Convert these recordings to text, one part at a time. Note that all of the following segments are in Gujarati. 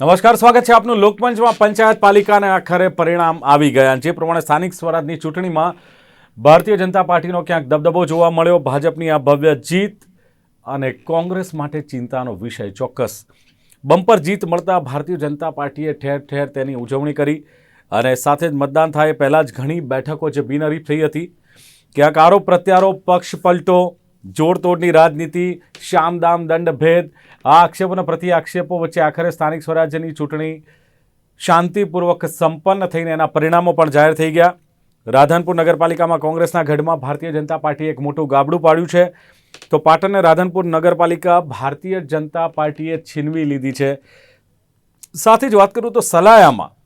નમસ્કાર, સ્વાગત છે આપનું લોકમંચમાં. પંચાયત પાલિકાને આખરે પરિણામ આવી ગયા જે પ્રમાણે સ્થાનિક સ્વરાજની ચૂંટણીમાં ભારતીય જનતા પાર્ટીનો ક્યાંક દબદબો જોવા મળ્યો. ભાજપની આ ભવ્ય જીત અને કોંગ્રેસ માટે ચિંતાનો વિષય ચોક્કસ. બમ્પર જીત મળતા ભારતીય જનતા પાર્ટીએ ઠેર ઠેર તેની ઉજવણી કરી અને સાથે જ મતદાન થાય. પહેલાં જ ઘણી બેઠકો જે બિનહરીફ થઈ હતી. ક્યાંક આરોપ પ્રત્યારોપ, પક્ષ પલટો જોડતોડની રાજનીતિ, શામદામ દંડ ભેદ આ આક્ષેપોના પ્રતિ આક્ષેપો વચ્ચે આખરે સ્થાનિક સ્વરાજ્યની ચૂંટણી શાંતિપૂર્વક સંપન્ન થઈને એના પરિણામો પણ જાહેર થઈ ગયા. રાધનપુર નગરપાલિકામાં કોંગ્રેસના ગઢમાં ભારતીય જનતા પાર્ટીએ એક મોટું ગાબડું પાડ્યું છે. તો પાટણને રાધનપુર નગરપાલિકા ભારતીય જનતા પાર્ટીએ છીનવી લીધી છે. સાથે જ વાત કરું તો સલાયામાં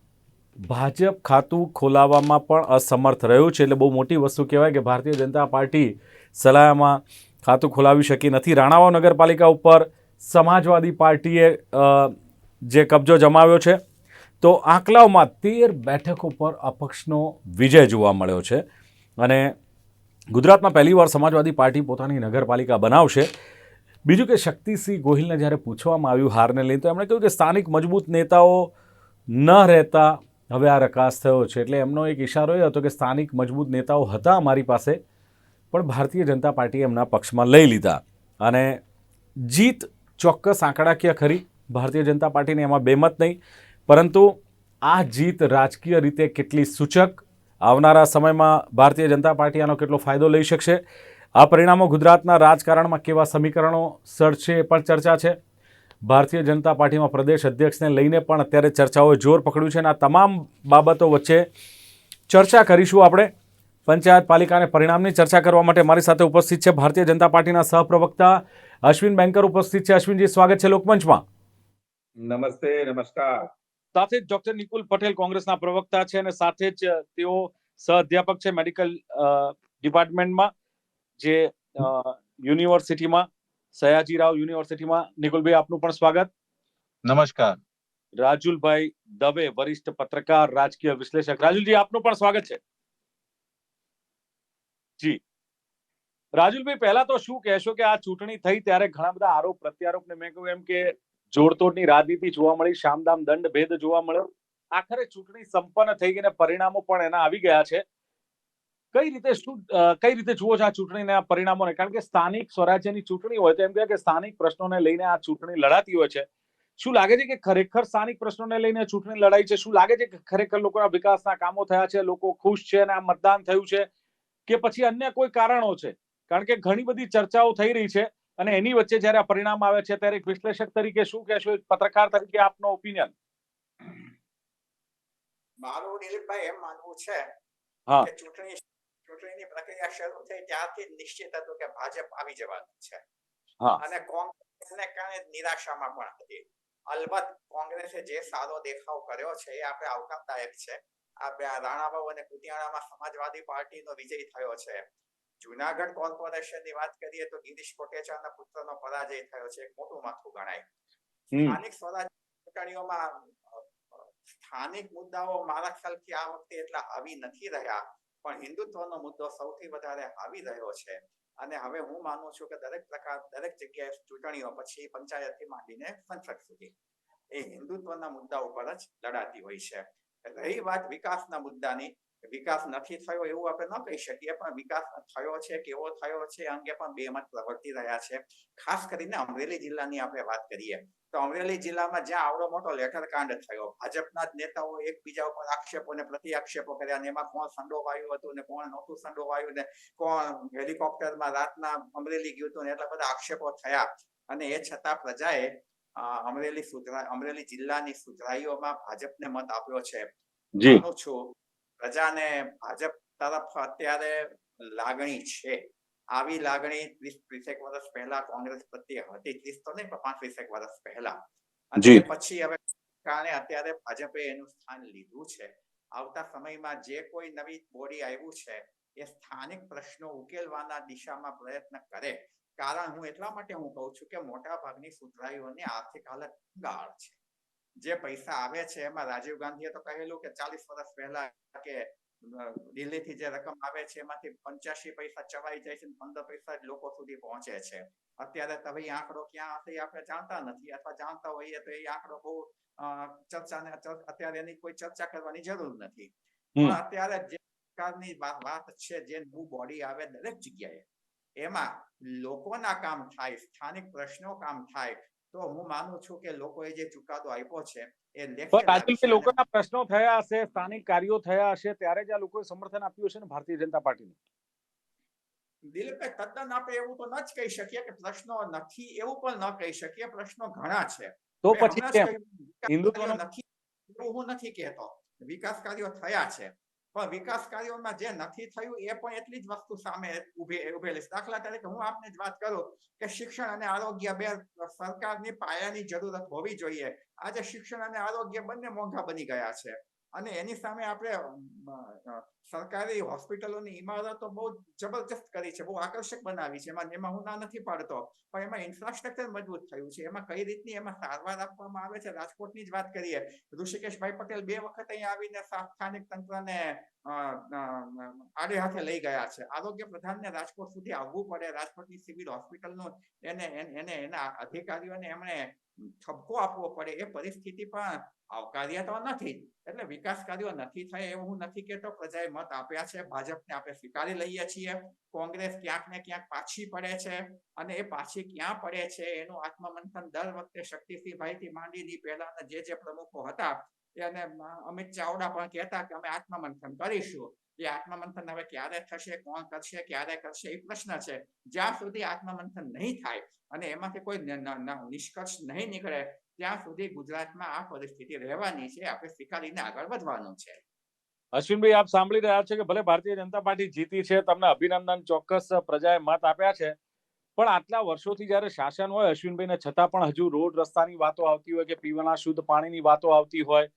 ભાજપ ખાતું ખોલાવવામાં પણ અસમર્થ રહ્યું છે. એટલે બહુ મોટી વસ્તુ કહેવાય કે ભારતીય જનતા પાર્ટી સલાયામાં ખાતું ખોલાવી શકી નથી. રાણાવાવ નગરપાલિકા ઉપર સમાજવાદી પાર્ટીએ જે કબજો જમાવ્યો છે, તો આંકલાઓમાં તેર બેઠકો પર અપક્ષનો વિજય જોવા મળ્યો છે. અને ગુજરાતમાં પહેલીવાર સમાજવાદી પાર્ટી પોતાની નગરપાલિકા બનાવશે. બીજું કે શક્તિસિંહ ગોહિલને જ્યારે પૂછવામાં આવ્યું હારને લઈને, તો એમણે કહ્યું કે સ્થાનિક મજબૂત નેતાઓ ન રહેતા. હવે આ રકાસ થયો છે. એટલે એમનો એક ઇશારો એ હતો કે સ્થાનિક મજબૂત નેતાઓ હતા અમારી પાસે. પણ ભારતીય જનતા પાર્ટીએ એમના પક્ષમાં લઈ લીધા. અને જીત ચોક્કસ આંકડાકીય ખરી? ભારતીય જનતા પાર્ટીને એમાં બેમત નહીં. પરંતુ આ જીત રાજકીય રીતે કેટલી સૂચક? આવનારા સમયમાં ભારતીય જનતા પાર્ટી આનો કેટલો ફાયદો લઈ શકશે? આ પરિણામો ગુજરાતના રાજકારણમાં કેવા સમીકરણો સર્જશે એ પણ ચર્ચા છે. ભારતીય જનતા પાર્ટીમાં પ્રદેશ અધ્યક્ષને લઈને પણ અત્યારે ચર્ચાઓએ જોર પકડ્યું છે અને આ તમામ બાબતો વચ્ચે ચર્ચા કરીશું આપણે. પંચાયત પાલિકાને પરિણામની ચર્ચા કરવા માટે મારી સાથે ઉપસ્થિત છે ભારતીય જનતા પાર્ટીના સહપ્રવક્તા અશ્વિન બેંકર ઉપસ્થિત છે. અશ્વિનજી સ્વાગત છે લોકમંચમાં. નમસ્તે નમસ્કાર. સાથે જ ડોક્ટર નિકુલ પટેલ કોંગ્રેસના પ્રવક્તા છે અને સાથે જ તેઓ સહ અધ્યાપક છે મેડિકલ ડિપાર્ટમેન્ટમાં જે અ, યુનિવર્સિટીમાં સયાજીરાવ યુનિવર્સિટીમાં. નિકુલભાઈ આપનું પણ સ્વાગત. નમસ્કાર. રાજુલભાઈ દવે વરિષ્ઠ પત્રકાર રાજકીય વિશ્લેષક. રાજુલજી આપનું પણ સ્વાગત છે. જી. રાજુલભાઈ, પહેલા તો શું કહેશો કે આ ચૂંટણી થઈ ત્યારે ઘણા બધા આરોપ પ્રત્યારોપ ને મેં કહ્યું એમ કે જોડતોડની રાજનીતિ જોવા મળી શામદામ દંડ ભેદ જોવા મળ્યો. આખરે ચૂંટણી સંપન્ન થઈ ગઈ પરિણામો પણ એના આવી ગયા છે. કઈ રીતે શું કઈ રીતે જુઓ છો આ ચૂંટણીના પરિણામોને? કારણ કે સ્થાનિક સ્વરાજ્યની ચૂંટણી હોય તો એમ કે સ્થાનિક પ્રશ્નોને લઈને આ ચૂંટણી લડાતી હોય છે. શું લાગે છે કે ખરેખર સ્થાનિક પ્રશ્નોને લઈને ચૂંટણી લડાઈ છે? શું લાગે છે કે ખરેખર લોકોના વિકાસના કામો થયા છે? લોકો ખુશ છે અને આ મતદાન થયું છે? કે પછી અન્ય કોઈ કારણો છે? કારણ કે ઘણી બધી ચર્ચાઓ થઈ રહી છે અને એની વચ્ચે જ્યારે આ પરિણામ આવે છે ત્યારે એક વિશ્લેષક તરીકે શું કહેશો? પત્રકાર તરીકે આપનો ઓપિનિયન મારું દિલીપભાઈ એમ માનવું છે હા. ચૂંટણી ચૂંટણીની પ્રક્રિયા શરૂ થઈ ત્યારથી નિશ્ચિત હતું કે ભાજપ આવી જવાનું છે. અને કોંગ્રેસને કારણે નિરાશામાં પણ હતી. અલબત્ત કોંગ્રેસે જે સારો દેખાવ કર્યો છે એ આપણે આવકારદાયક છે. આ બે અને કુતિયાણામાં સમાજવાદી પાર્ટીનો વિજય થયો છે. જુનાગઢ કોર્પોરેશનની વાત કરીએ તો ગિરીશ કોટેચાના પુત્રનો પરાજય થયો છે. એક મોટું માથું ગણાય. સ્થાનિક સ્વરાજ ચૂંટણીઓમાં સ્થાનિક મુદ્દાઓ મારા ખ્યાલથી આ વખતે એટલા આવી નથી રહ્યા પણ હિન્દુત્વનો મુદ્દો સૌથી વધારે આવી રહ્યો છે. અને હવે હું માનું છું કે દરેક પ્રકાર દરેક જગ્યાએ ચૂંટણીઓ પછી પંચાયતથી માંડીને સંસદ સુધી. એ હિન્દુત્વના મુદ્દા ઉપર જ લડાતી હોય છે. રહી વાત વિકાસના મુદ્દાની. વિકાસ નથી થયો એવું આપણે ન કહી શકીએ, પણ વિકાસ થયો છે કેવો થયો છે અંગે પણ બે મત પ્રવર્તી રહ્યા છે. ખાસ કરીને અમરેલી જિલ્લાની આપણે વાત કરીએ, તો અમરેલી જિલ્લામાં જ્યાં આવડો મોટો લેટર કાંડ થયો, ભાજપના જ નેતાઓ એકબીજા ઉપર આક્ષેપો ને પ્રતિ આક્ષેપો કર્યા ને એમાં કોણ સંડોવાયું હતું ને કોણ નહોતું સંડોવાયું ને કોણ હેલિકોપ્ટરમાં રાતના અમરેલી ગયું હતું ને એટલા બધા આક્ષેપો થયા. અને એ છતાં પ્રજાએ અમરેલી સુધરા, અમરેલી જિલ્લાની સુધરાઈઓમાં ભાજપને મત આપ્યો છે. માનું છું પ્રજાને ભાજપ તરફ અત્યારે લાગણી છે. આવી લાગણી ત્રીસ ત્રીસેક વર્ષ પહેલા કોંગ્રેસ પ્રત્યે હતી. ત્રીસ તો નહીં પણ પાંચ વીસેક વર્ષ પહેલા. અને પછી હવે કારણે અત્યારે ભાજપે એનું સ્થાન લીધું છે. આવતા સમયમાં જે કોઈ નવી બોડી આવ્યું છે એ સ્થાનિક પ્રશ્નો ઉકેલવાના દિશામાં પ્રયત્ન કરે. કારણ હું એટલા માટે હું કહું છું કે મોટા ભાગની સુધરાઈઓની આર્થિક હાલત ગાળ છે. જે પૈસા આવે છે એમાં રાજીવ ગાંધીએ તો કહેલું કે ચાલીસ વર્ષ પહેલા કે દિલ્હીથી જે રકમ આવે છે એમાંથી પંચ્યાસી પૈસા ચવાઈ જાય છે પંદર પૈસા જ લોકો સુધી પહોંચે છે. અત્યારે તો ભાઈ આંકડો ક્યાં હશે આપણે જાણતા નથી અથવા જાણતા હોઈએ તો એ આંકડો બહુ ચર્ચાને અત્યારે એની કોઈ ચર્ચા કરવાની જરૂર નથી. પણ અત્યારે જે પ્રકારની વાત છે જે નવું બોડી આવે દરેક જગ્યાએ એમાં લોકોના કામ થાય સ્થાનિક પ્રશ્નો કામ થાય તો હું માનું છું કે લોકોએ જે ચુકાદો આપ્યો છે એ લેખિત લોકોના પ્રશ્નો થયા હશે સ્થાનિક કાર્યો થયા હશે ત્યારે જ આ લોકોએ સમર્થન આપ્યું હશે ને ભારતીય જનતા પાર્ટીને? દિલીપભાઈ તદ્દન આપણે એવું તો ન જ કહી શકીએ કે પ્રશ્નો નથી એવું પણ ન કહી શકીએ પ્રશ્નો ઘણા છે. તો પછી કાર્યો નથી એવું હું નથી કહેતો. વિકાસ કાર્યો થયા છે. પણ વિકાસ કાર્યોમાં જે નથી થયું, એ પણ એટલી જ વસ્તુ સામે ઊભી ઉભેલી દાખલા તરીકે હું આપને જ વાત કરું કે શિક્ષણ અને આરોગ્ય બે સરકારની પાયાની જરૂરત હોવી જોઈએ. આજે શિક્ષણ અને આરોગ્ય બંને મોંઘા બની ગયા છે. અને એની સામે આપણે સરકારી હોસ્પિટલોની ઇમારતો બહુ જબરજસ્ત કરી છે, બહુ આકર્ષક બનાવી છે. એમાં એમાં હું ના નથી પાડતો, પણ એમાં ઇન્ફ્રાસ્ટ્રક્ચર મજબૂત થયું છે. એમાં કઈ રીતની એમાં સારવાર આપવામાં આવે છે, રાજકોટની જ વાત કરીએ. ઋષિકેશભાઈ પટેલ બે વખત અહીંયા આવીને સ્થાનિક તંત્રને આડે હાથે લઈ ગયા છે. આરોગ્ય પ્રધાનને રાજકોટ સુધી આવવું પડે. રાજકોટની સિવિલ હોસ્પિટલનું એને- એને, એના અધિકારીઓને એમણે ઠપકો આપવો પડે. એ પરિસ્થિતિ પણ આવકાર્ય તો નથી, એટલે વિકાસ કાર્યો નથી થયા એવું હું નથી કહેતો પ્રજાએ મત આપ્યા છે, ભાજપને આપણે સ્વીકારી લઈએ છીએ. કોંગ્રેસ ક્યાંક ને ક્યાંક પાછી પડે છે અને એ પાછી ક્યાં પડે છે એનું આત્મમંથન દર વખતે શક્તિસિંહભાઈ થી માંડીની પહેલાના જે જે પ્રમુખો હતા એને અમિત ચાવડા પણ કહેતા કે અમે આત્મમંથન કરીશું. એ આત્મમંથન હવે ક્યારે થશે, કોણ કરશે, ક્યારે કરશે એ પ્રશ્ન છે. જ્યાં સુધી આત્મમંથન નહીં થાય અને એમાંથી કોઈ નિષ્કર્ષ નહીં નીકળે ત્યાં સુધી ગુજરાતમાં આ પરિસ્થિતિ રહેવાની છે, આપણે સ્વીકારીને આગળ વધવાનું છે. અશ્વિનભાઈ, આપ સાંભળી રહ્યા છો કે ભલે ભારતીય જનતા પાર્ટી જીતી છે, તમને અભિનંદન, ચોક્કસ પ્રજાએ મત આપ્યા છે. પણ આટલા વર્ષોથી જયારે શાસન હોય, અશ્વિનભાઈને છતાં પણ હજુ રોડ રસ્તાની વાતો આવતી હોય કે પીવાના શુદ્ધ પાણીની વાતો આવતી હોય,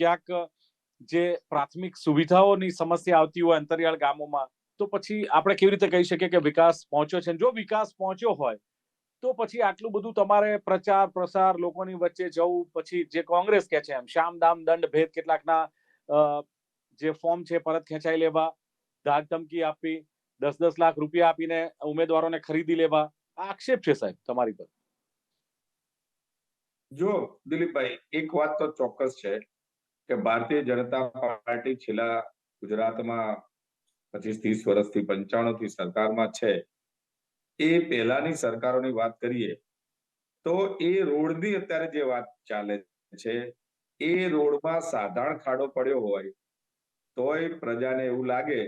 ક્યાંક જે પ્રાથમિક સુવિધાઓની સમસ્યા આવતી હોય અંતરિયાળ ગામોમાં, તો પછી આપણે કેવી રીતે કહી શકીએ કે વિકાસ પહોંચ્યો છે? જો વિકાસ પહોંચ્યો હોય તો પછી આટલું બધું તમારે પ્રચાર, પ્રસાર લોકોની વચ્ચે જવું, પછી જે કોંગ્રેસ કે છે એમ, શામ, દામ, દંડ, ભેદ કેટલાકના જે ફોર્મ છે પરત ખેંચાઈ લેવા, ધાક ધમકી આપી દસ દસ લાખ રૂપિયા આપીને ઉમેદવારોને ખરીદી લેવા, આ આક્ષેપ છે સાહેબ તમારી પર. જો દિલીપભાઈ, એક વાત તો ચોક્કસ છે કે ભારતીય જનતા પાર્ટી છેલ્લા ગુજરાતમાં પચીસ ત્રીસ વર્ષથી પંચાણું થી સરકારમાં છે. એ પહેલાની સરકારોની વાત કરીએ, તો એ રોડની અત્યારે જે વાત ચાલે છે, એ રોડમાં સાધારણ ખાડો પડ્યો હોય, તોય પ્રજાને એવું લાગે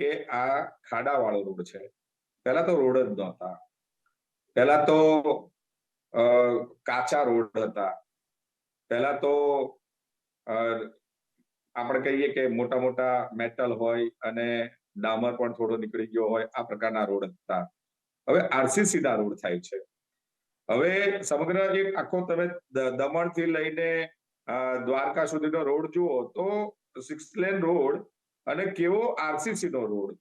કે આ ખાડાવાળો રોડ છે. પહેલા તો રોડ જ નહોતા. પહેલા તો કાચા રોડ હતા. પહેલા તો આપણે કહીએ કે મોટા મોટા મેટલ હોય અને ડામર પણ થોડો નીકળી ગયો હોય આ પ્રકારના રોડ હતા. હવે આરસીસી ના રોડ થાય છે. હવે સમગ્ર એક આખો તમે દમણથી લઈને દ્વારકા સુધીનો રોડ જુઓ તો સિક્સ લેન રોડ અને કેવો આરસીસી નો રોડ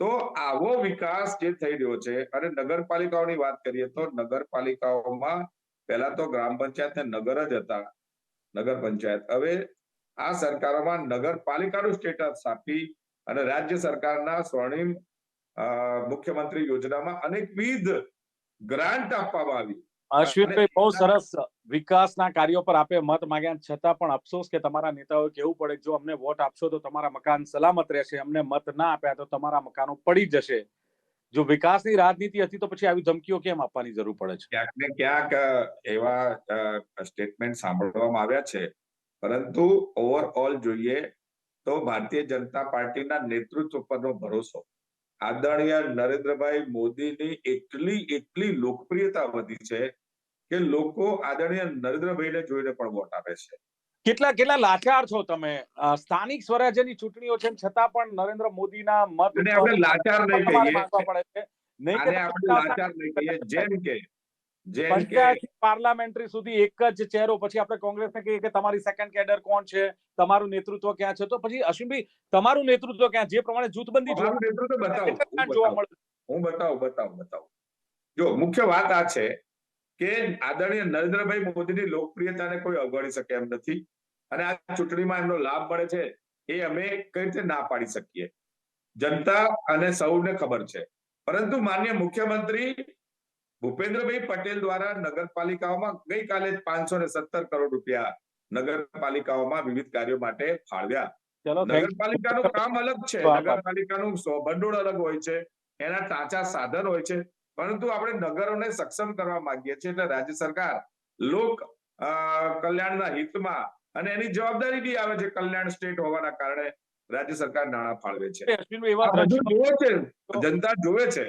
તો આવો વિકાસ જે થઈ રહ્યો છે અને નગરપાલિકાઓની વાત કરીએ તો નગરપાલિકાઓમાં પહેલા તો ગ્રામ પંચાયત ને નગર જ હતા. નગર પંચાયત. હવે આ સરકારોમાં નગરપાલિકાનું સ્ટેટસ આપી અને રાજ્ય સરકારના સ્વર્ણિમ મુખ્યમંત્રી યોજનામાં અનેકવિધ ગ્રાન્ટ આપવામાં આવી. અશ્વિનભાઈ બહુ સરસ વિકાસના કાર્યો પર આપે મત માંગ્યા છતાં પણ અફસોસ કે તમારા નેતાઓ કેવું પડે જો અમને વોટ આપશો તો તમારા મકાન સલામત રહેશે અમને મત ના આપ્યા તો તમારા મકાનો પડી જશે. જો વિકાસની રાજનીતિ હતી તો પછી આવી ધમકીઓ કેમ આપવાની જરૂર પડે છે? ક્યાંક ને ક્યાંક એવા સ્ટેટમેન્ટ સાંભળવામાં આવ્યા છે. પરંતુ ઓવરઓલ જોઈએ તો ભારતીય જનતા પાર્ટીના નેતૃત્વ પરનો ભરોસો. આદરણીય નરેન્દ્રભાઈ મોદીની એટલી એટલી લોકપ્રિયતા વધી છે કે લોકો આદરણીય નરેન્દ્રભાઈને જોઈને પણ વોટ આપે છે. કેટલા કેટલા લાચાર છો તમે? સ્થાનિક સ્વરાજ્યની ચૂંટણીઓ છે છતાં પણ નરેન્દ્ર મોદીના મત આપણે લાચાર નહીં કહીએ. નહીં આપણે લાચાર નહીં કહીએ. જેમ કે પાર્લામેન્ટરી સુધી એક જ ચહેરો પછી આપણે કોંગ્રેસને કહીએ કે તમારી સેકન્ડ કેડર કોણ છે? તમારું નેતૃત્વ ક્યાં છે? તો પછી અશ્વિનભાઈ તમારું નેતૃત્વ ક્યાં? જે પ્રમાણે જૂથબંધી જોવા. મળે? હું બતાવું બતાવું બતાવું. જો મુખ્ય વાત આ છે કે આદરણીય નરેન્દ્રભાઈ મોદીની લોકપ્રિયતાને કોઈ અવગણી શકે એમ નથી અને આ ચૂંટણીમાં એમનો લાભ મળે છે એ અમે કઈ રીતે ના પાડી શકીએ? જનતા અને સૌને ખબર છે. પરંતુ માન્ય મુખ્યમંત્રી ભૂપેન્દ્રભાઈ પટેલ દ્વારા નગરપાલિકાઓમાં ગઈકાલે પાંચસો ને સત્તર કરોડ રૂપિયા નગરપાલિકાઓમાં વિવિધ કાર્યો માટે ફાળવ્યા. નગરપાલિકાનું કામ અલગ છે. નગરપાલિકાનું ભંડોળ અલગ હોય છે. એના ટાંચા સાધન હોય છે. પરંતુ આપણે નગરોને સક્ષમ કરવા માંગીએ છીએ એટલે રાજ્ય સરકાર લોક કલ્યાણના હિતમાં અને એની જવાબદારી બી આવે છે કલ્યાણ સ્ટેટ હોવાના કારણે રાજ્ય સરકાર નાણાં ફાળવે છે. જનતા જોવે છે.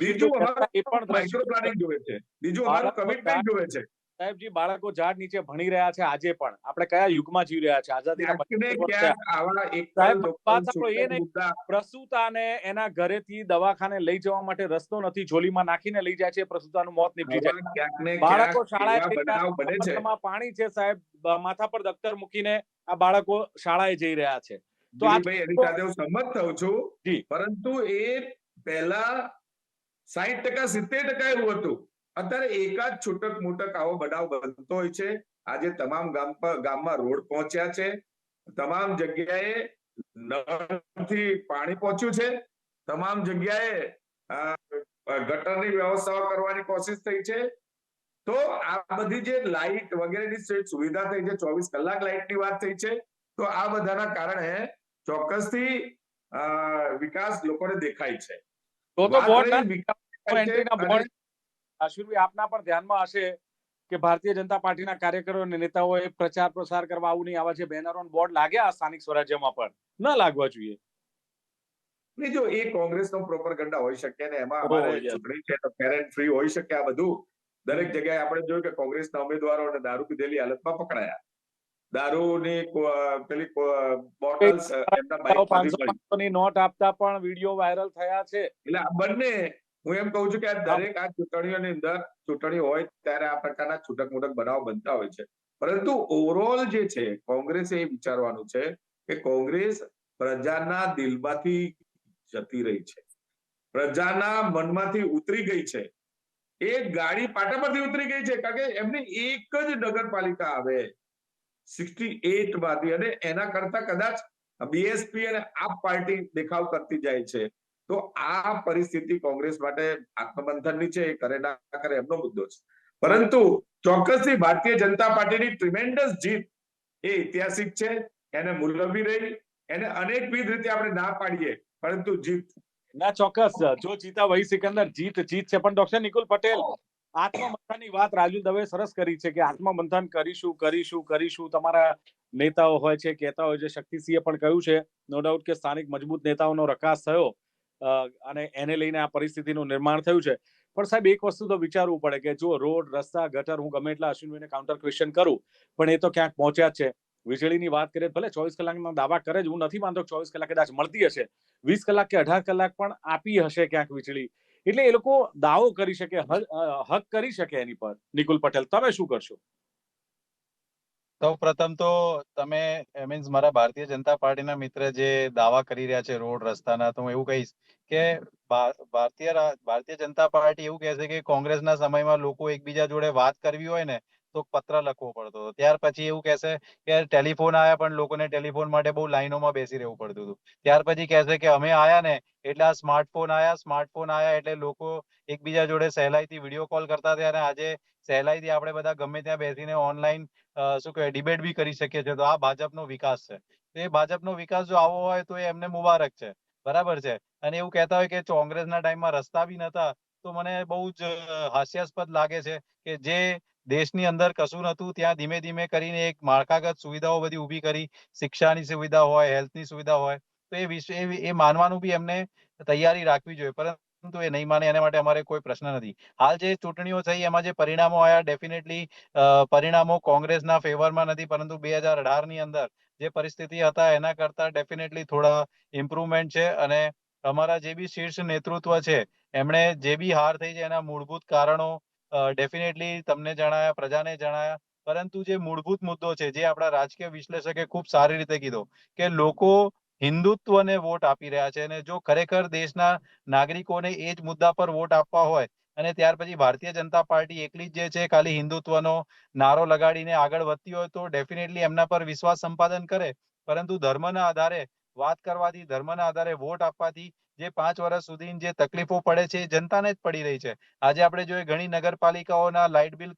બીજું એ પણ માઇક્રો પ્લાનિંગ જોવે છે. બીજું અમારું કમિટમેન્ટ જોવે છે. સાહેબજી બાળકો ઝાડ નીચે ભણી રહ્યા છે આજે પણ. આપણે કયા યુગમાં જીવી રહ્યા છે? આઝાદી ને 75 વર્ષ ક્યાંક આવા એક સાહેબ, લોકલ વાત સાંભળો, એ છૂટક નહીં. મુદ્દા પ્રસૂતાને એના ઘરેથી દવાખાને લઈ જવા માટે રસ્તો નથી જોલીમાં નાખીને લઈ જાય છે પ્રસૂતાનું મોત નીપજી જાય બાળકો શાળા શાળાએ પાણી છે સાહેબ માથા પર દફતર મૂકીને આ બાળકો શાળાએ જઈ રહ્યા છે. તો આ દિલીપભાઈ એની સાથે હું સંમત થઉં છું. પરંતુ એ પહેલા સાહીઠ ટકા સિત્તેર ટકા એવું હતું. અત્યારે એકાદ છૂટક મૂટક આવો બનાવ બનતો હોય છે. આજે તમામ ગામ પર ગામમાં રોડ પહોંચ્યા છે. તમામ જગ્યાએ નળથી પાણી પહોંચ્યું છે. તમામ જગ્યાએ ગટરની વ્યવસ્થાઓ કરવાની કોશિશ થઈ છે. તો આ બધી જે લાઇટ વગેરેની સુવિધા થઈ છે ચોવીસ કલાક લાઇટની વાત થઈ છે તો આ બધાના કારણે ચોક્કસથી વિકાસ લોકોને દેખાય છે. તો તો એન્ટ્રીના બોર્ડ અશ્વિનભાઈ આપના પણ ધ્યાનમાં હશે કે ભારતીય જનતા પાર્ટીના કાર્યકરો અને નેતાઓએ પ્રચાર પ્રસાર કરવા આવું નહીં આવા જે બેનરો બોર્ડ લાગ્યા સ્થાનિક સ્વરાજ્યમાં પણ. ન લાગવા જોઈએ. નહીં, જો એ કોંગ્રેસનો પ્રોપરગંડા હોઈ શકે ને એમાં અમારે ચૂંટણી છે તો પેરેન્ટ ફ્રી હોઈ શકે આ બધું. દરેક જગ્યાએ આપણે જોયું કે કોંગ્રેસના ઉમેદવારો અને દારૂ પીધેલી હાલતમાં પકડાયા. દારૂની પેલી બોટલ્સ એમના બાઇક નોટ આપતા પણ વીડિયો વાયરલ થયા છે. એટલે આ બંને હું એમ કહું છું કે આ દરેક આ ચૂંટણીઓની અંદર ચૂંટણી હોય ત્યારે આ પ્રકારના છૂટક મૂટક બનાવ બનતા હોય છે. પરંતુ ઓવરઓલ જે છે કોંગ્રેસે એ વિચારવાનું છે કે કોંગ્રેસ પ્રજાના દિલમાંથી જતી રહી છે. પ્રજાના મનમાંથી ઉતરી ગઈ છે. એ ગાડી પાટા પરથી ઉતરી ગઈ છે કારણ કે એમની એક જ નગરપાલિકા આવે. સિક્સટી એટમાંથી અને એના કરતા કદાચ બીએસપી અને આપ પાર્ટી દેખાવ કરતી જાય છે. તો આ પરિસ્થિતિ કોંગ્રેસ માટે આત્મમંથનની છે, એ કરે ના કરે એમનો મુદ્દો છે. પરંતુ ચોક્કસથી ભારતીય જનતા પાર્ટીની ટ્રિમેન્ડસ જીત એ ઐતિહાસિક છે, એને મૂલ્યવી રહી, એને અનેકવિધ રીતે આપણે ના પાડીએ, પરંતુ જીત. ના, ચોક્કસ જો જીતા વહી સિકંદર, જીત જીત છે. પણ ડોક્ટર નિકુલ પટેલ આત્મમંથનની વાત રાજુ દવે સરસ કરી છે કે આત્મમંથન કરીશું કરીશું કરીશું. તમારા નેતાઓ હોય છે, કહેતા હોય છે, શક્તિસિંહે પણ કહ્યું છે નો ડાઉટ કે સ્થાનિક મજબૂત નેતાઓનો રકાસ થયો. અને એને લઈને આ પરિસ્થિતિનું નિર્માણ થયું છે. પણ સાહેબ, એક વસ્તુ તો વિચારવું પડે કે જો રોડ, રસ્તા, ગટર, હું ગમે એટલા અશ્વિનભાઈને કાઉન્ટર ક્વેશ્ચન કરું, પણ એ તો ક્યાંક પહોંચ્યા છે. વીજળીની વાત કરીએ ભલે ચોવીસ કલાકના દાવા કરે જ, હું નથી માનતો ચોવીસ કલાક કદાચ મળતી હશે. વીસ કલાક કે અઢાર કલાક પણ આપી હશે ક્યાંક વીજળી. એટલે એ લોકો દાવો કરી શકે હક કરી શકે એની પર. નિકુલ પટેલ, તમે શું કરશો? સૌ પ્રથમ તો તમે મીન્સ મારા ભારતીય જનતા પાર્ટીના મિત્ર જે દાવા કરી રહ્યા છે રોડ રસ્તાના, તો હું એવું કહીશ કે ભારતીય ભારતીય જનતા પાર્ટી એવું કહે છે કે કોંગ્રેસના સમયમાં લોકો એકબીજા જોડે વાત કરવી હોય ને તો પત્ર લખવો પડતો હતો. ત્યાર પછી એવું કહેશે કે ટેલિફોન આવ્યા પણ લોકોને ટેલિફોન માટે બહુ લાઈનોમાં બેસી રહેવું પડતું હતું. ત્યાર પછી કહેશે કે અમે આયા ને એટલે આ સ્માર્ટફોન આયા સ્માર્ટફોન આયા એટલે લોકો એકબીજા જોડે સહેલાઈથી વીડિયો કોલ કરતા હતા અને આજે સહેલાઈથી આપણે બધા ગમે ત્યાં બેસીને ઓનલાઈન શું કહેવાય ડિબેટ બી કરી શકીએ છીએ. તો આ ભાજપનો વિકાસ છે. તો એ ભાજપનો વિકાસ જો આવો હોય તો એ એમને મુબારક છે. બરાબર છે? અને એવું કહેતા હોય કે કોંગ્રેસના ટાઈમમાં રસ્તા બી નતા, તો મને બહુ જ હાસ્યાસ્પદ લાગે છે કે જે દેશની અંદર કશું નતું ત્યાં ધીમે ધીમે કરીને એક માળખાગત સુવિધાઓ બધી ઊભી કરી, શિક્ષાની સુવિધા હોય, હેલ્થની સુવિધા હોય, તો એ વિશે એ- માનવાનું બી એમને તૈયારી રાખવી જોઈએ, પરંતુ એ નહીં માને એના માટે અમારે કોઈ પ્રશ્ન નથી. હાલ જે ચૂંટણીઓ થઈ, એમાં જે પરિણામો આવ્યા, ડેફિનેટલી પરિણામો કોંગ્રેસના ફેવરમાં નથી, પરંતુ બે હજાર અઢારની અંદર જે પરિસ્થિતિ હતા, એના કરતા ડેફિનેટલી થોડા ઇમ્પ્રુવમેન્ટ છે અને અમારા જે બી શીર્ષ નેતૃત્વ છે, એમણે જે બી હાર થઈ છે, એના મૂળભૂત કારણો ડેફિનેટલી તમને જણાયા, પ્રજાને જણાયા. પરંતુ જે મૂળભૂત મુદ્દો છે, જે આપણા રાજકીય વિશ્લેષકે ખૂબ સારી રીતે કીધો, કે લોકો હિન્દુત્વને વોટ આપી રહ્યા છે અને જો ખરેખર દેશના નાગરિકોને એ જ મુદ્દા પર વોટ આપવા હોય અને ત્યાર પછી ભારતીય જનતા પાર્ટી એકલી જ જે છે, ખાલી હિન્દુત્વનો નારો લગાડીને આગળ વધતી હોય તો ડેફિનેટલી એમના પર વિશ્વાસ સંપાદન કરે. પરંતુ ધર્મના આધારે, વાત કરવાથી ધર્મના આધારે વોટ આપવાથી જે પાંચ વર્ષ સુધી જે તકલીફો પડે છે જનતાને જ પડી રહી છે. આજે આપણે જોઈએ ઘણી નગરપાલિકાઓના લાઇટ બિલ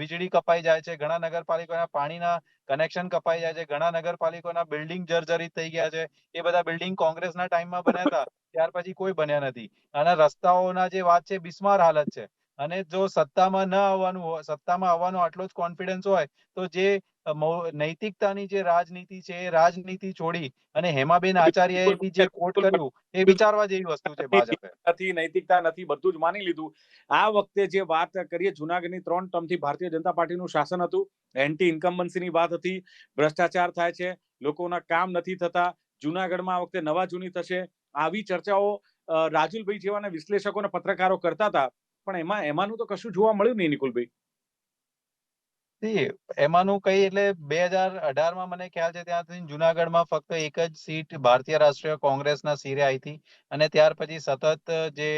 વીજળી કપાઈ જાય છે, ઘણા નગરપાલિકાના પાણીના કનેક્શન કપાઈ જાય છે, ઘણા નગરપાલિકાના બિલ્ડિંગ જર્જરિત થઈ ગયા છે. એ બધા બિલ્ડિંગ કોંગ્રેસના ટાઈમમાં બન્યા હતા, ત્યાર પછી કોઈ બન્યા નથી. અને રસ્તાઓના જે વાત છે બિસ્માર હાલત છે. અને જો સત્તામાં ન આવવાનું સત્તામાં આવવાનો આટલો જ કોન્ફિડન્સ હોય તો જે નૈતિકતાની જે રાજનીતિ છે એ રાજનીતિ છોડી અને હેમાબેન આચાર્ય જે કોટ કર્યું એ વિચારવા જેવી વસ્તુ છે ભાજપે. નથી નૈતિકતા નથી બધું જ માની લીધું. આ વખતે જે વાત કરીએ જુનાગઢની ત્રણ ટર્મથી ભારતીય જનતા પાર્ટીનું શાસન હતું એન્ટી ઇન્કમ્બન્સીની વાત હતી ભ્રષ્ટાચાર થાય છે લોકોના કામ નથી થતા જુનાગઢમાં આ વખતે નવા જૂની થશે આવી ચર્ચાઓ રાજુલભાઈ જેવાના વિશ્લેષકો અને પત્રકારો કરતા હતા પણ એમાં, એમાંનું તો કશું જોવા મળ્યું નહીં નિકુલભાઈ. એમાંનું કઈ એટલે બે હજાર અઢારમાં મને ખ્યાલ છે ત્યાંથી જુનાગઢમાં ફક્ત એક જ સીટ ભારતીય રાષ્ટ્રીય કોંગ્રેસના સિરે આવી હતી. અને ત્યાર પછી સતત જે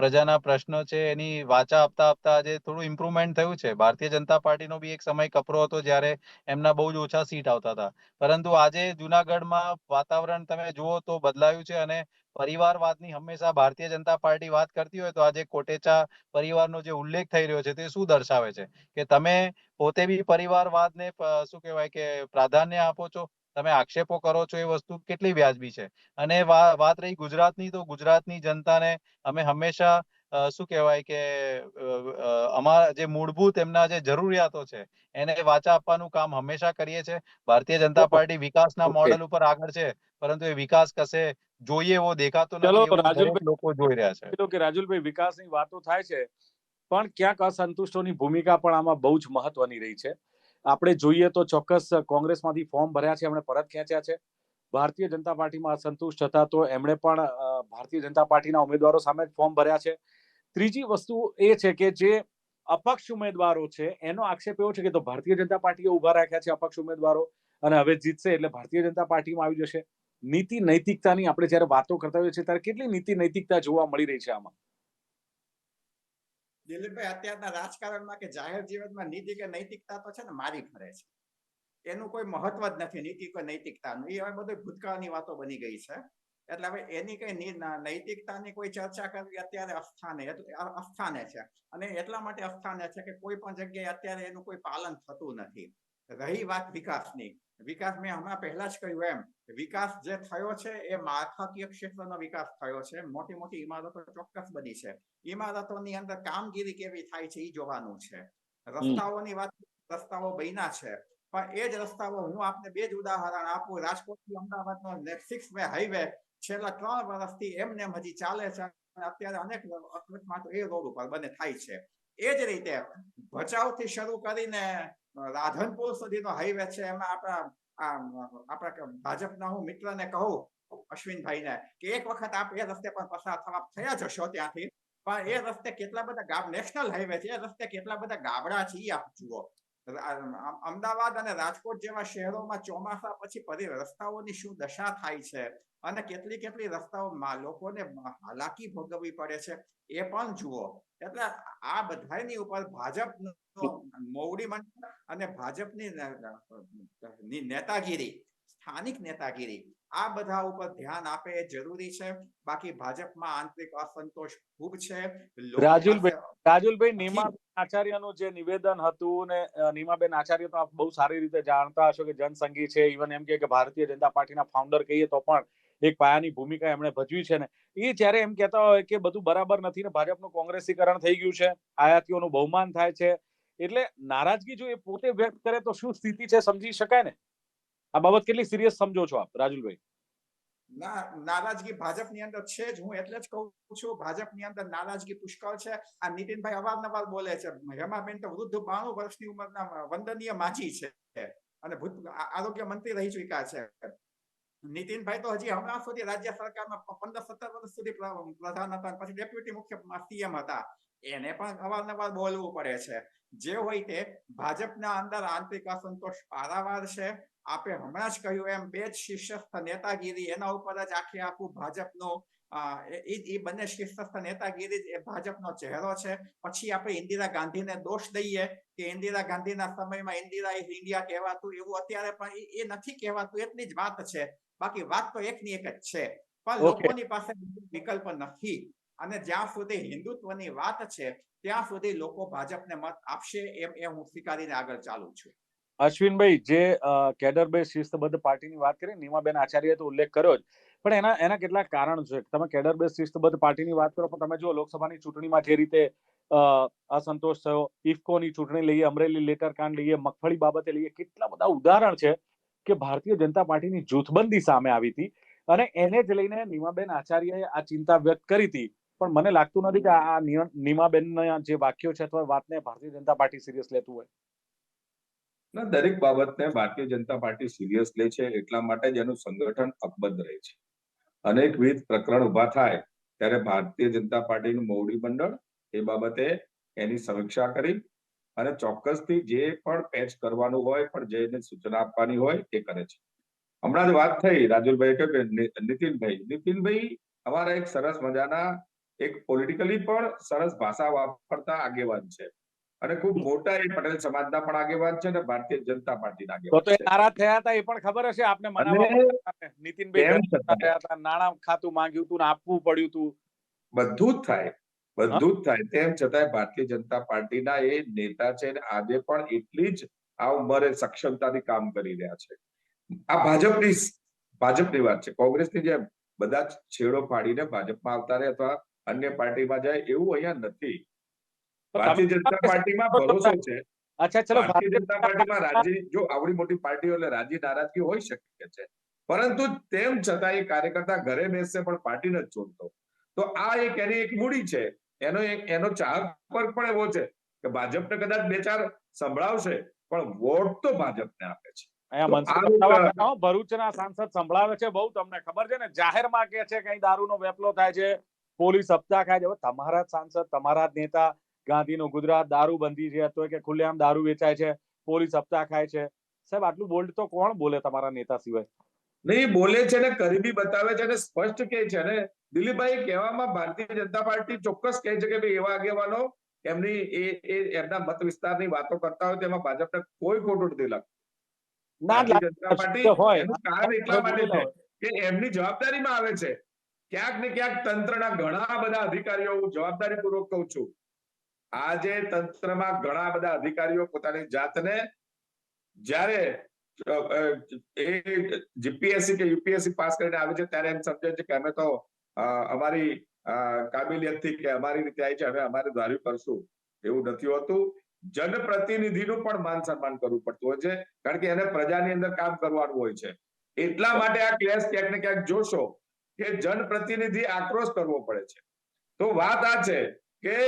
પ્રજાના પ્રશ્નો છે, એની વાચા આપતા આપતા આજે થોડું ઇમ્પ્રુવમેન્ટ થયું છે. ભારતીય જનતા પાર્ટીનો બી એક સમય કપરો હતો જ્યારે એમના બહુ જ ઓછા સીટ આવતા હતા. પરંતુ આજે જુનાગઢમાં વાતાવરણ તમે જુઓ તો બદલાયું છે અને પરિવારવાદની હંમેશા ભારતીય જનતા પાર્ટી વાત કરતી હોય તો આજે કોટેચા પરિવારનો જે ઉલ્લેખ થઈ રહ્યો છે તે શું દર્શાવે છે? કે તમે પોતે બી પરિવારવાદને શું કહેવાય કે પ્રાધાન્ય આપો છો? તમે આક્ષેપો કરો છો એ વસ્તુ કેટલી વ્યાજબી છે? અને વાત રહી ગુજરાતની તો ગુજરાતની જનતાને અમે હંમેશા શું કહેવાય કે અમારા જે મૂળભૂત એમના જે જરૂરિયાતો છે એને વાચા આપવાનું કામ હંમેશા કરીએ છે. ભારતીય જનતા પાર્ટી વિકાસના. મોડેલ ઉપર આગળ છે પરંતુ એ વિકાસ કશે જોઈએ એવો દેખાતો નથી. લોકો જોઈ રહ્યા છે. કે રાજુલભાઈ વિકાસની વાતો થાય છે પણ ક્યાંક અસંતુષ્ટોની ભૂમિકા પણ આમાં બહુ જ મહત્વની રહી છે. આપણે જોઈએ તો ચોક્કસ કોંગ્રેસમાંથી ફોર્મ ભર્યા છે એમણે પરત ખેંચ્યા છે. ભારતીય જનતા પાર્ટીમાં અસંતુષ્ટ હતા તો એમણે પણ ભારતીય જનતા પાર્ટીના ઉમેદવારો સામે જ ફોર્મ ભર્યા છે. ત્રીજી વસ્તુ એ છે કે જે અપક્ષ ઉમેદવારો છે એનો આક્ષેપ એવો છે કે તો ભારતીય જનતા પાર્ટીએ ઊભા રાખ્યા છે અપક્ષ ઉમેદવારો અને હવે જીતશે એટલે ભારતીય જનતા પાર્ટીમાં આવી જશે. નીતિ નૈતિકતાની આપણે જ્યારે વાતો કરતા હોઈએ છીએ, ત્યારે કેટલી નીતિ નૈતિકતા જોવા મળી રહી છે આમાં? દિલીપભાઈ, અત્યારના રાજકારણમાં કે જાહેર જીવનમાં નીતિ કે નૈતિકતા તો છે ને મારી ફરે છે. એનું કોઈ મહત્વ જ નથી, નીતિ કે નૈતિકતાનું. એ હવે બધું ભૂતકાળની વાતો બની ગઈ છે. એટલે હવે એની કઈ નૈતિકતાની કોઈ ચર્ચા કરવી અત્યારે અસ્થાને અસ્થાને છે. અને એટલા માટે અસ્થાને છે કે કોઈ પણ જગ્યાએ અત્યારે એનું કોઈ પાલન થતું નથી. રહી વાત વિકાસની. વિકાસ મેં હમણાં પહેલા જ કહ્યું એમ. વિકાસ જે થયો છે એ માળખાકીય ક્ષેત્રનો વિકાસ થયો છે. મોટી મોટી ઇમારતો ચોક્કસ બની છે. ઇમારતોની અંદર કામગીરી કેવી થાય છે એ જોવાનું છે. રસ્તાઓની વાત રસ્તાઓ બન્યા છે. પણ એ જ રસ્તાઓ હું આપને બે જ ઉદાહરણ આપું. રાજકોટથી અમદાવાદનો સિક્સ વે હાઈવે છેલ્લા ત્રણ વર્ષથી એમને એમ હજી ચાલે છે અને અત્યારે અનેક અકસ્માતો એ રોડ ઉપર બને થાય છે. એ જ રીતે ભચાઉ થી શરૂ કરીને રાધનપુર સુધીનો હાઈવે છે, એમાં આપણા આપણા ભાજપના હું મિત્રને કહું, અશ્વિનભાઈને, કે એક વખત આપ એ રસ્તે પર પસાર થવા થયા જશો ત્યાંથી, પણ એ રસ્તે કેટલા બધા ગામ, નેશનલ હાઈવે છે, એ રસ્તે કેટલા બધા ગાબડા છે એ આપ જુઓ. અમદાવાદ અને રાજકોટ જેવા શહેરોમાં ચોમાસા પછી પરી રસ્તાઓની શું દશા થાય છે, અને કેટલી કેટલી રસ્તાઓમાં લોકોને હાલાકી ભોગવવી પડે છે, એ પણ જુઓ. એટલે આ બધાની ઉપર ભાજપ મોવડી મંડળ અને ભાજપની નેતાગીરી સ્થાનિક નેતાગીરી આ બધા ઉપર ધ્યાન આપે એ જરૂરી છે. બાકી ભાજપમાં આંતરિક અસંતોષ ખૂબ છે. રાજુલભાઈ, રાજુલભાઈ નીમાબેન આચાર્યનું જે નિવેદન હતું ને નીમાબેન આચાર્ય તો આપ બહુ સારી રીતે જાણતા હશો કે જનસંઘી છે. ઇવન એમ કે કે ભારતીય જનતા પાર્ટીના ફાઉન્ડર કહીએ તો પણ એક પાયાની ભૂમિકા એમણે ભજવી છે ને. એ જ્યારે એમ કહેતા હોય કે બધું બરાબર નથી ને ભાજપનું કોંગ્રેસીકરણ થઈ ગયું છે આયાતીઓનું બહુમાન થાય છે એટલે નારાજગી જો એ પોતે વ્યક્ત કરે તો શું સ્થિતિ છે સમજી શકાય ને? આ બાબત કેટલી સિરિયસ સમજો છો આપ, રાજુલભાઈ? ના, નારાજગી ભાજપની અંદર છે જ હું એટલે જ કહું છું, ભાજપની અંદર નારાજગી પુષ્કળ છે. આ નીતિનભાઈ અવારનવાર બોલે છે, હેમાબેન તો વૃદ્ધ બાણું વર્ષની ઉંમરના વંદનીય માજી છે અને આરોગ્ય મંત્રી રહી ચુક્યા છે. નીતિનભાઈ તો હજી હમણાં સુધી રાજ્ય સરકારમાં પંદર, સત્તર વર્ષ સુધી પ્રધાન હતા પછી ડેપ્યુટી મુખ્ય સીએમ હતા. એને પણ અવારનવાર બોલવું પડે છે. જે હોય તે ભાજપના અંદર આંતરિક અસંતોષ પારાવાર છે. આપે હમણાં જ કહ્યું એમ બે જ શીર્ષસ્થ નેતાગીરી એના ઉપર જ આખી આખું ભાજપનો એ બંને શીર્ષસ્થ નેતાગીરી એ ભાજપનો ચહેરો છે. પછી આપણે ઇન્દિરા ગાંધીને દોષ દઈએ કે ઇન્દિરા ગાંધીના સમયમાં ઇન્દિરા ઇઝ ઇન્ડિયા કહેવાતું એવું અત્યારે પણ એ- એ નથી કહેવાતું એટલી જ વાત છે. બાકી વાત તો એકની એક જ છે. પણ લોકોની પાસે વિકલ્પ નથી. અને જ્યાં સુધી હિન્દુત્વની વાત છે, ત્યાં સુધી લોકો ભાજપને મત આપશે એમ એ હું સ્વીકારીને આગળ ચાલુ છું. અશ્વિનભાઈ, જે કેડરભાઈ કેડર શિસ્તબદ્ધ પાર્ટીની વાત કરી, નીમાબેન આચાર્ય તો ઉલ્લેખ કર્યો જ. પણ એના એના કેટલાક કારણો છે. તમે કેડર બેઝ શિસ્તબદ્ધ પાર્ટીની વાત કરો, પણ તમે જો લોકસભાની ચૂંટણીમાં જે રીતે અસંતોષ થયો, ઇફકોની ચૂંટણી લઈએ, અમરેલી લેટર કાંડ લઈએ, મગફળી બાબતે લઈએ, કેટલા બધા ઉદાહરણ છે કે ભારતીય જનતા પાર્ટીની જૂથબંધી સામે આવી હતી. અને એને જ લઈને નીમાબેન આચાર્યએ આ ચિંતા વ્યક્ત કરી હતી. પણ મને લાગતું નથી કે આ નીમાબેનના જે વાક્યો છે અથવા વાતને ભારતીય જનતા પાર્ટી સિરિયસ લેતું હોય. ના, દરેક બાબતને ભારતીય જનતા પાર્ટી સિરિયસ લે છે એટલા માટે જ એનું સંગઠન અકબંધ રહે છે. અનેકવિધ પ્રકરણ ઊભા થાય ત્યારે ભારતીય જનતા પાર્ટીનું મોવડી મંડળ એ બાબતે એની સમીક્ષા કરી અને ચોક્કસથી જે પણ પેચ કરવાનું હોય, પણ જેને સૂચના આપવાની હોય એ કરે છે. હમણાં જ વાત થઈ રાજુલભાઈ કે નીતિનભાઈ. નીતિનભાઈ, અમારા એક સરસ મજાના એક પોલિટિકલી પણ સરસ ભાષા વાપરતા આગેવાન છે. અને ખૂબ મોટા એ પટેલ સમાજના પણ આગેવાન છે અને ભારતીય જનતા પાર્ટીના આગેવાન તો છે. થયા હતા એ પણ ખબર હશે. આપને મનાવવા નીતિનભાઈ થયા હતા નાણાં ખાતું માંગ્યું હતું ને આપવું પડ્યું હતું. બધું જ થાય બધું જ થાય. તેમ છતાંય ભારતીય જનતા પાર્ટીના એ નેતા છે અને આજે પણ એટલી જ આ ઉંમરે સક્ષમતાથી કામ કરી રહ્યા છે. આ ભાજપની ભાજપની વાત છે. કોંગ્રેસની જેમ બધા જ છેડો ફાડીને ભાજપમાં આવતા રહે અથવા અન્ય પાર્ટીમાં જાય એવું અહીંયા નથી. ભારતીય જનતા પાર્ટીમાં ભરોસો છે. અચ્છા ચલો ભારતીય જનતા પાર્ટીમાં રાજી જો આવડી મોટી પાર્ટીઓ એટલે રાજી નારાજગી હોઈ શકે છે. પરંતુ તેમ છતાં એ કાર્યકર્તા ઘરે બેસશે પણ પાર્ટી નથી છોડતો તો આ એક એની એક મૂડી છે. એનો એક એનો ચાહક વર્ગ પણ એવો છે કે ભાજપને કદાચ બે ચાર સંભળાવશે પણ વોટ તો ભાજપને આપે છે. ભરૂચના સાંસદ સંભળાવે છે બહુ તમને ખબર છે ને જાહેરમાં કે છે કઈ દારૂનો વેપલો થાય છે પોલીસ હપ્તા ખાય છે. તમારા જ સાંસદ તમારા જ નેતા ગાંધીનો ગુજરાત દારૂબંધી છે તો કે ખુલ્લેઆમ દારૂ વેચાય છે પોલીસ હપ્તા ખાય છે. સાહેબ આટલું બોલ્ડ તો કોણ બોલે તમારા નેતા સિવાય? નહીં બોલે છે ને કરી બી બતાવે છે ને સ્પષ્ટ કહે છે ને દિલીપભાઈ કહેવામાં ભારતીય જનતા પાર્ટી ચોક્કસ કહે છે કે ભાઈ એવા આગેવાનો એમની એ એ એમના મત વિસ્તારની વાતો કરતા હોય તેમાં ભાજપને કોઈ ખોટું નથી લાગતું. ના જનતા પાર્ટી કારણ એટલા માટે છે કે એમની જવાબદારીમાં આવે છે. ક્યાંક ને ક્યાંક તંત્રના ઘણા બધા અધિકારીઓ હું જવાબદારી પૂર્વક કહું છું. આજે તંત્રમાં ઘણા બધા અધિકારીઓ પોતાની જાતને જ્યારે એ જીપીએસસી કે યુપીએસસી પાસ કરીને આવે છે ત્યારે એમ સમજે છે કે અમે તો અમારી કાબિલિયતથી કે અમારી રીતે આવી છે હવે અમારે ધાર્યું કરશું એવું નથી હોતું. જનપ્રતિનિધિનું પણ માન સન્માન કરવું પડતું હોય છે, કારણ કે એને પ્રજાની અંદર કામ કરવાનું હોય છે. એટલા માટે આ ક્લેશ ક્યાંક ને ક્યાંક જોશો. કે જનપ્રતિનિધિ આક્રોશ કરવો પડે છે. તો વાત આ છે કે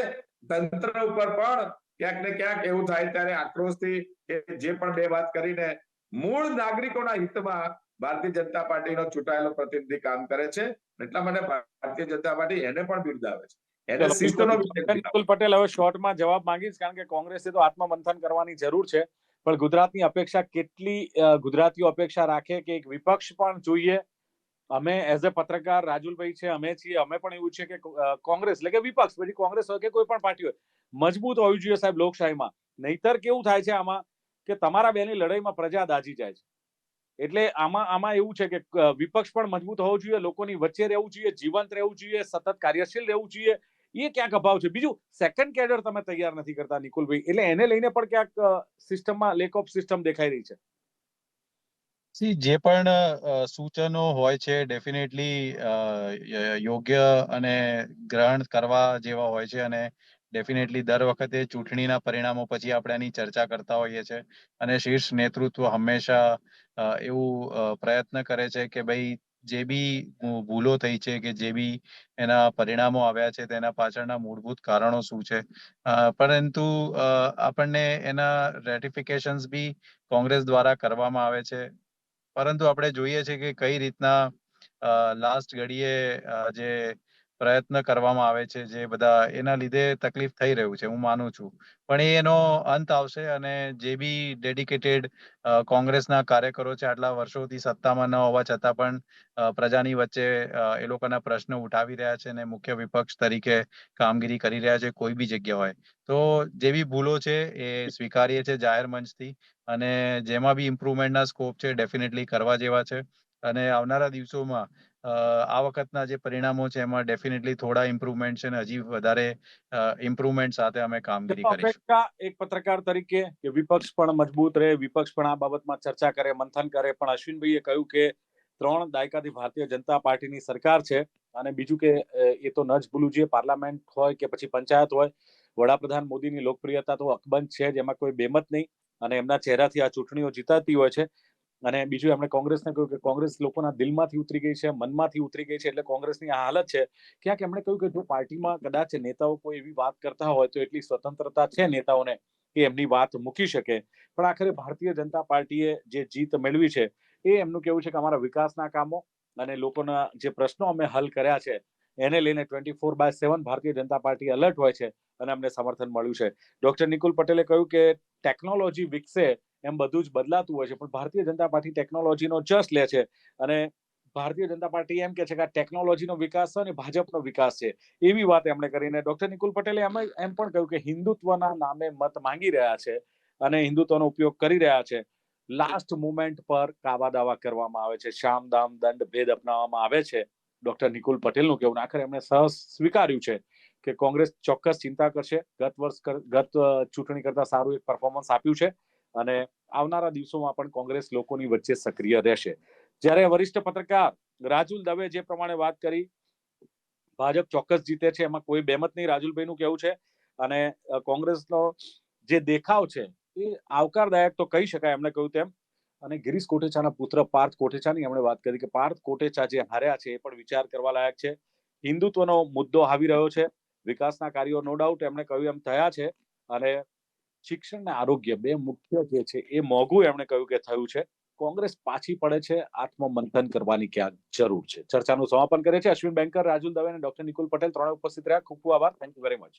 તંત્ર ઉપર પણ ક્યાંક ને ક્યાંક એવું થાય ત્યારે આક્રોશથી કે જે પણ બે વાત કરીને મૂળ નાગરિકોના હિતમાં ભારતીય જનતા પાર્ટીનો ચૂંટાયેલો પ્રતિનિધિ કામ કરે છે. એટલા માટે ભારતીય જનતા પાર્ટી એને પણ બિરદાવે છે. બિલકુલ. પટેલ હવે શોર્ટમાં જવાબ માંગીશ કારણ કે કોંગ્રેસે તો આત્મમંથન કરવાની જરૂર છે. પણ ગુજરાતની અપેક્ષા કેટલી ગુજરાતીઓ અપેક્ષા રાખે કે એક વિપક્ષ પણ જોઈએ અમે એઝ અ પત્રકાર રાજુલભાઈ છે, અમે છીએ, અમે પણ એવું છે કે કોંગ્રેસ એટલે કે વિપક્ષ, પછી કોંગ્રેસ હોય કે કોઈ પણ પાર્ટી હોય, મજબૂત હોવી જોઈએ સાહેબ લોકશાહીમાં. નહીતર કેવું થાય છે આમાં કે તમારા બેની લડાઈમાં પ્રજા દાજી જાય છે. એટલે આમાં આમાં એવું છે કે વિપક્ષ પણ મજબૂત હોવું જોઈએ, લોકોની વચ્ચે રહેવું જોઈએ, જીવંત રહેવું જોઈએ, સતત કાર્યશીલ રહેવું જોઈએ, એ ક્યાંક અભાવ છે. બીજું સેકન્ડ કેડર તમે તૈયાર નથી કરતા નિકુલભાઈ, એટલે એને લઈને પણ ક્યાંક સિસ્ટમમાં લેક ઓફ સિસ્ટમ દેખાઈ રહી છે. સી જે પણ સૂચનો હોય છે ડેફિનેટલી યોગ્ય અને ગ્રહણ કરવા જેવા હોય છે અને ડેફિનેટલી દર વખતે ચૂંટણીના પરિણામો પછી આપણે એની ચર્ચા કરતા હોઈએ છીએ અને શીર્ષ નેતૃત્વ હંમેશા એવું પ્રયત્ન કરે છે કે ભાઈ જે બી ભૂલો થઈ છે કે જે બી એના પરિણામો આવ્યા છે તેના પાછળના મૂળભૂત કારણો શું છે. પરંતુ આપણને એના રેટિફિકેશન્સ બી કોંગ્રેસ દ્વારા કરવામાં આવે છે. પરંતુ આપણે જોઈએ છે કે કઈ રીતના લાસ્ટ ઘડીએ જે પ્રયત્ન કરવામાં આવે છે જે બધા એના લીધે તકલીફ થઈ રહ્યું છે, હું માનું છું. પણ એ એનો અંત આવશે અને જે બી ડેડિકેટેડ કોંગ્રેસના કાર્યકરો છે, આટલા વર્ષોથી સત્તામાં ન હોવા છતાં પણ પ્રજાની વચ્ચે એ લોકોના પ્રશ્નો ઉઠાવી રહ્યા છે અને મુખ્ય વિપક્ષ તરીકે કામગીરી કરી રહ્યા છે કોઈ બી જગ્યા હોય. તો જે બી ભૂલો છે એ સ્વીકારીએ છે જાહેર મંચથી અને જેમાં બી ઇમ્પ્રુવમેન્ટના સ્કોપ છે ડેફિનેટલી કરવા જેવા છે. અને આવનારા દિવસોમાં આ વખતના જે પરિણામો છે એમાં ડેફિનેટલી થોડા ઇમ્પ્રુવમેન્ટ છે ને હજી વધારે ઇમ્પ્રુવમેન્ટ સાથે અમે કામગીરી કરીશું એક પત્રકાર તરીકે કે વિપક્ષ પણ મજબૂત રહે વિપક્ષ પણ આ બાબતમાં ચર્ચા કરે મંથન કરે પણ અશ્વિનભાઈએ કહ્યું કે ત્રણ દાયકાથી ભારતીય જનતા પાર્ટીની સરકાર છે અને બીજું કે એ તો ન જ ભૂલવું જોઈએ પાર્લામેન્ટ હોય કે પછી પંચાયત હોય વડાપ્રધાન મોદીની લોકપ્રિયતા તો અકબંધ છે જ એમાં કોઈ બેમત નહીં અને એમના ચહેરાથી આ ચૂંટણીઓ જીતાતી હોય છે. અને બીજું એમણે કોંગ્રેસને કહ્યું કે કોંગ્રેસ લોકોના દિલમાંથી ઉતરી ગઈ છે, મનમાંથી ઉતરી ગઈ છે, એટલે કોંગ્રેસની આ હાલત છે. ક્યાંક એમણે કહ્યું કે જો પાર્ટીમાં કદાચ નેતાઓ કોઈ એવી વાત કરતા હોય તો એટલી સ્વતંત્રતા છે નેતાઓને કે એમની વાત મૂકી શકે. પણ આખરે ભારતીય જનતા પાર્ટીએ જે જીત મેળવી છે એ એમનું કેવું છે કે અમારા વિકાસના કામો અને લોકોના જે પ્રશ્નો અમે હલ કર્યા છે એને લઈને twenty four by seven Bharatiya Janata party alert હોય છે અને અમને સમર્થન મળ્યું છે. ડોક્ટર નિકુલ પટેલે કહ્યું કે ટેકનોલોજી વિકસે એમ બધું જ બદલાતું હોય છે. પણ ભારતીય જનતા પાર્ટી ટેકનોલોજીનો જસ લે છે. અને ભારતીય જનતા પાર્ટી એમ કે છે કે આ ટેકનોલોજીનો વિકાસ છે અને ભાજપનો વિકાસ છે. એવી વાત એમણે કરીને ડોક્ટર નિકુલ પટેલે એમ એમ પણ કહ્યું કે હિન્દુત્વના નામે મત માંગી રહ્યા છે અને હિન્દુત્વનો ઉપયોગ કરી રહ્યા છે. લાસ્ટ મુમેન્ટ પર કાવા દાવા કરવામાં આવે છે. શામ દામ દંડ ભેદ અપનાવવામાં આવે છે. ડોક્ટર નિકુલ પટેલનું કહેવું આખરે એમણે સહ સ્વીકાર્યું છે કે કોંગ્રેસ ચોક્કસ ચિંતા કરશે. ગત વર્ષ ગત ચૂંટણી કરતા સારું એક પરફોર્મન્સ આપ્યું છે. અને આવનારા દિવસોમાં પણ કોંગ્રેસ લોકોની વચ્ચે સક્રિય રહેશે. જ્યારે વરિષ્ઠ પત્રકાર રાજુલ દવે જે પ્રમાણે વાત કરી, ભાજપ ચોક્કસ જીતે છે, એમાં કોઈ બેમત નહીં. રાજુલભાઈનું કેવું છે અને કોંગ્રેસનો જે દેખાવ છે એ આવકારદાયક તો કહી શકાય, એમણે કહ્યું તેમ. અને ગિરીશ કોટેચાના પુત્ર પાર્થ કોટેચાની એમણે વાત કરી કે પાર્થ કોટેચા જે હાર્યા છે એ પણ વિચાર કરવા લાયક છે. હિન્દુત્વનો મુદ્દો આવી રહ્યો છે. વિકાસના કાર્યો નો ડાઉટ એમણે કહ્યું એમ થયા છે. અને શિક્ષણ અને આરોગ્ય બે મુખ્ય જે છે એ મોંઘું એમણે કહ્યું કે થયું છે. કોંગ્રેસ પાછી પડે છે, આત્મમંથન કરવાની ક્યાંક જરૂર છે. ચર્ચાનું સમાપન કરે છે અશ્વિન બેંકર રાજુલ દવે અને ડોક્ટર નિકુલ પટેલ ત્રણે ઉપસ્થિત રહ્યા. ખૂબ ખૂબ આભાર. થેન્ક યુ વેરી મચ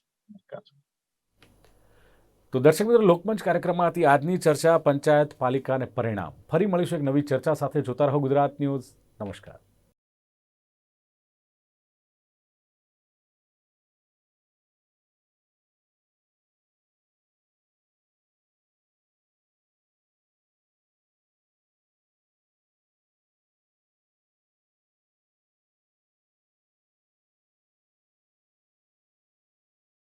તો દર્શક મિત્રો, લોકમંચ કાર્યક્રમમાં હતી આજની ચર્ચા, પંચાયત પાલિકા અને પરિણામ. ફરી મળીશું એક નવી ચર્ચા સાથે. જોતા રહો ગુજરાત ન્યૂઝ. નમસ્કાર.